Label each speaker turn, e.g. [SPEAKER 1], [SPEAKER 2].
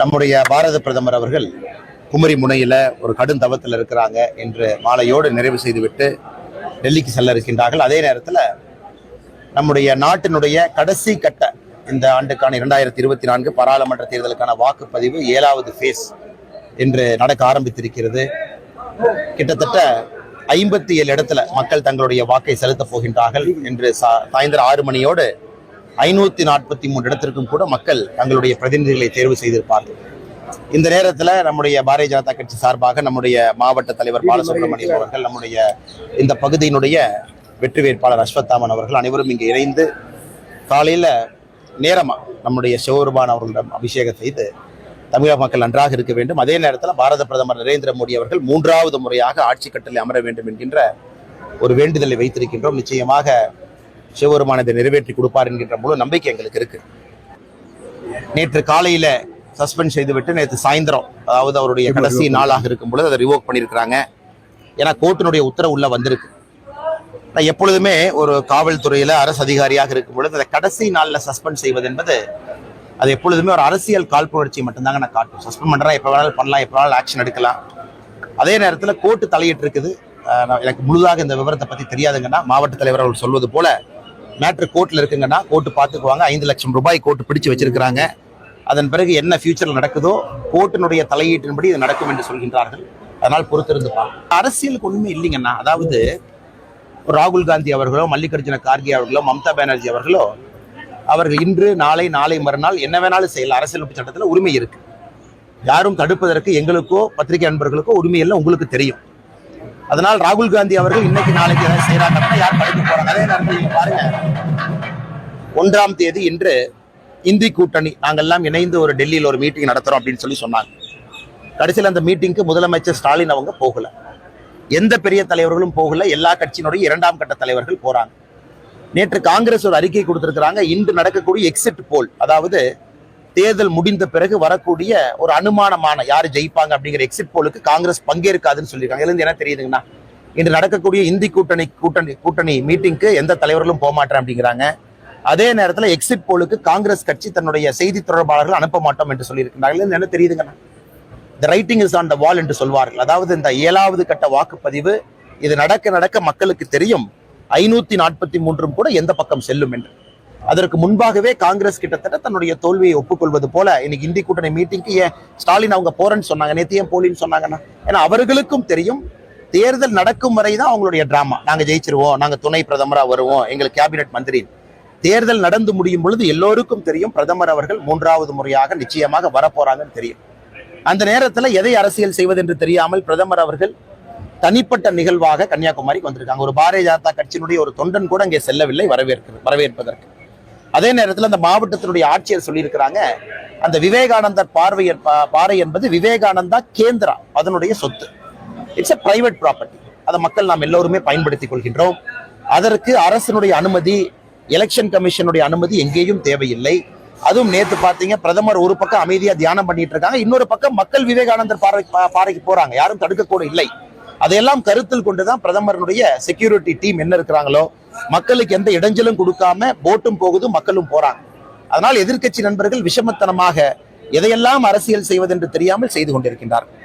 [SPEAKER 1] நம்முடைய பாரத பிரதமர் அவர்கள் குமரி முனையில் ஒரு கடும் தவத்தில் இருக்கிறாங்க என்று மாலையோடு நிறைவு செய்துவிட்டு டெல்லிக்கு செல்ல இருக்கின்றார்கள். அதே நேரத்தில் நம்முடைய நாட்டினுடைய கடைசி கட்ட இந்த ஆண்டுக்கான இரண்டாயிரத்தி இருபத்தி நான்கு பாராளுமன்ற தேர்தலுக்கான வாக்குப்பதிவு ஏழாவது ஃபேஸ் என்று நடக்க ஆரம்பித்திருக்கிறது. கிட்டத்தட்ட ஐம்பத்தி ஏழு இடத்துல மக்கள் தங்களுடைய வாக்கை செலுத்தப் போகின்றார்கள் என்று சா- சாயந்தரம் ஆறு மணியோடு ஐநூற்றி நாற்பத்தி மூன்று இடத்திற்கும் கூட மக்கள் தங்களுடைய பிரதிநிதிகளை தேர்வு செய்திருப்பார்கள். இந்த நேரத்தில் நம்முடைய பாரதிய ஜனதா கட்சி சார்பாக நம்முடைய மாவட்ட தலைவர் பாலசுப்ரமணியம் அவர்கள் நம்முடைய இந்த பகுதியினுடைய வெற்றி வேட்பாளர் அஸ்வத்தாமன் அவர்கள் அனைவரும் இங்கு இணைந்து காலையில் நேரமாக நம்முடைய சிவபெருமான் அவர்களிடம் அபிஷேகம் செய்து தமிழக மக்கள் நன்றாக இருக்க வேண்டும். அதே நேரத்தில் பாரத பிரதமர் நரேந்திர மோடி அவர்கள் மூன்றாவது முறையாக ஆட்சி கட்டளை அமர வேண்டும் என்கின்ற ஒரு வேண்டுதலை வைத்திருக்கின்றோம். நிச்சயமாக சிவபெருமான் இதை நிறைவேற்றி கொடுப்பார் என்கின்ற முழு நம்பிக்கை எங்களுக்கு இருக்கு. நேற்று காலையில சஸ்பெண்ட் செய்துவிட்டு நேற்று சாயந்தரம் அதாவது அவருடைய கடைசி நாளாக இருக்கும் பொழுது அதை ரிவோக் பண்ணியிருக்கிறாங்க. ஏன்னா கோர்ட்டினுடைய உத்தரவு உள்ள வந்திருக்கு. நான் எப்பொழுதுமே ஒரு காவல்துறையில அரசு அதிகாரியாக இருக்கும் பொழுது அதை கடைசி நாள்ல சஸ்பெண்ட் செய்வது என்பது அது எப்பொழுதுமே ஒரு அரசியல் காழ்ப்புணர்ச்சி மட்டும்தாங்க நான் காட்டும். சஸ்பெண்ட் பண்றேன் எப்போ வேணாலும் பண்ணலாம் எப்போ வேணாலும் ஆக்ஷன் எடுக்கலாம். அதே நேரத்தில் கோர்ட்டு தலையிட்டு இருக்குது எனக்கு முழுதாக இந்த விவரத்தை பத்தி தெரியாதுங்கன்னா மாவட்ட தலைவர் அவர்கள் சொல்வது போல மேட்ரு கோர்ட்டில் இருக்குங்கன்னா கோர்ட்டு பார்த்துக்குவாங்க. ஐந்து லட்சம் ரூபாய் கோர்ட்டு பிடிச்சு வச்சிருக்கிறாங்க. அதன் பிறகு என்ன ஃபியூச்சரில் நடக்குதோ கோர்ட்டினுடைய தலையீட்டின்படி இது நடக்கும் என்று சொல்கின்றார்கள். அதனால் பொறுத்திருந்து பார்ப்போம் அரசியலுக்கு ஒன்றுமே இல்லைங்கண்ணா அதாவது ராகுல் காந்தி அவர்களோ மல்லிகார்ஜுன கார்கே அவர்களோ மம்தா பானர்ஜி அவர்களோ அவர்கள் இன்று நாளை நாளை மறுநாள் என்ன வேணாலும் செய்யலாம். அரசியலமைப்பு சட்டத்தில் உரிமை இருக்கு. யாரும் தடுப்பதற்கு எங்களுக்கோ பத்திரிகை நண்பர்களுக்கோ உரிமை உங்களுக்கு தெரியும். அதனால் ராகுல் காந்தி அவர்கள் இன்னைக்கு நாளைக்கு ஏதாவது செய்யறாங்க அப்படின்னா யார் படிக்க போறாங்க? அதே நேரத்தில் நீங்க பாருங்க. ஒன்றாம் தேதி இன்று இந்தி கூட்டணி நாங்கெல்லாம் இணைந்து ஒரு டெல்லியில் ஒரு மீட்டிங் நடத்துறோம் அப்படின்னு சொல்லி சொன்னாங்க. கடைசியில் அந்த மீட்டிங்க்கு முதலமைச்சர் ஸ்டாலின் அவங்க போகல. எந்த பெரிய தலைவர்களும் போகல. எல்லா கட்சியினுடைய இரண்டாம் கட்ட தலைவர்கள் போறாங்க. நேற்று காங்கிரஸ் ஒரு அறிக்கை கொடுத்திருக்கிறாங்க. இன்று நடக்கக்கூடிய எக்ஸிட் போல் அதாவது தேர்தல் முடிந்த பிறகு வரக்கூடிய ஒரு அனுமானமான யார் ஜெயிப்பாங்க அப்படிங்கிற எக்ஸிட் போலுக்கு காங்கிரஸ் பங்கேற்காதுன்னு சொல்லியிருக்காங்க. இதுல இருந்து என்ன தெரியுதுங்கண்ணா இன்று நடக்கக்கூடிய இந்தி கூட்டணி கூட்டணி கூட்டணி மீட்டிங்க்கு எந்த தலைவர்களும் போக மாட்டேன் அப்படிங்கிறாங்க. அதே நேரத்தில் எக்ஸிட் போலுக்கு காங்கிரஸ் கட்சி தன்னுடைய செய்தி தொடர்பாளர்கள் அனுப்ப மாட்டோம் என்று சொல்லியிருக்கிறார்கள் என்ன தெரியுதுங்கண்ணா the writing is on the wall என்று சொல்வார்கள். அதாவது இந்த ஏழாவது கட்ட வாக்குப்பதிவு இது நடக்க நடக்க மக்களுக்கு தெரியும். ஐநூத்தி நாற்பத்தி மூன்றும் கூட எந்த பக்கம் செல்லும் என்று. அதற்கு முன்பாகவே காங்கிரஸ் கிட்டத்தட்ட தன்னுடைய தோல்வியை ஒப்புக்கொள்வது போல இன்னைக்கு இந்தி கூட்டணி மீட்டிங்க்கு ஏன் ஸ்டாலின் அவங்க போறேன்னு சொன்னாங்க நேத்தியம் போலின்னு சொன்னாங்கன்னா? ஏன்னா அவர்களுக்கும் தெரியும் தேர்தல் நடக்கும் வரை தான் அவங்களுடைய டிராமா நாங்க ஜெயிச்சிருவோம் நாங்க துணை பிரதமரா வருவோம் எங்களுக்கு கேபினெட் மந்திரி தேர்தல் நடந்து முடியும் பொழுது எல்லோருக்கும் தெரியும் பிரதமர் அவர்கள் மூன்றாவது முறையாக நிச்சயமாக வரப்போறாங்கன்னு தெரியும். அந்த நேரத்துல எதை அரசியல் செய்வது என்று தெரியாமல் பிரதமர் அவர்கள் தனிப்பட்ட நிகழ்வாக கன்னியாகுமரிக்கு வந்திருக்காங்க. ஒரு பாரதிய ஜனதா கட்சியினுடைய ஒரு தொண்டன் கூட அங்கே செல்லவில்லை வரவேற்கிறது வரவேற்பதற்கு. அதே நேரத்தில் அந்த மாவட்டத்தினுடைய ஆட்சியர் சொல்லியிருக்கிறாங்க அந்த விவேகானந்தர் பார்வை பா- பாறை என்பது விவேகானந்தா கேந்திரா அதனுடைய சொத்து. இட்ஸ் எ பிரைவேட் ப்ராப்பர்ட்டி அதை மக்கள் நாம் எல்லோருமே பயன்படுத்திக் கொள்கின்றோம். அதற்கு அரசனுடைய அனுமதி எலெக்ஷன் கமிஷனுடைய அனுமதி எங்கேயும் தேவையில்லை. அதுவும் நேத்து பாத்தீங்க பிரதமர் ஒரு பக்கம் அமைதியா தியானம் பண்ணிட்டு இருக்காங்க இன்னொரு பக்கம் மக்கள் விவேகானந்தர் பாறை பா- பாறைக்கு போறாங்க. யாரும் தடுக்க கூட இல்லை. அதையெல்லாம் கருத்தில் கொண்டுதான் பிரதமருடைய செக்யூரிட்டி டீம் என்ன இருக்கிறாங்களோ மக்களுக்கு எந்த இடைஞ்சலும் கொடுக்காம போட்டும் போகுது மக்களும் போறாங்க. அதனால் எதிர்க்கட்சி நண்பர்கள் விஷமத்தனமாக எதையெல்லாம் அரசியல் செய்வதென்று தெரியாமல் செய்து கொண்டிருக்கின்றார்கள்.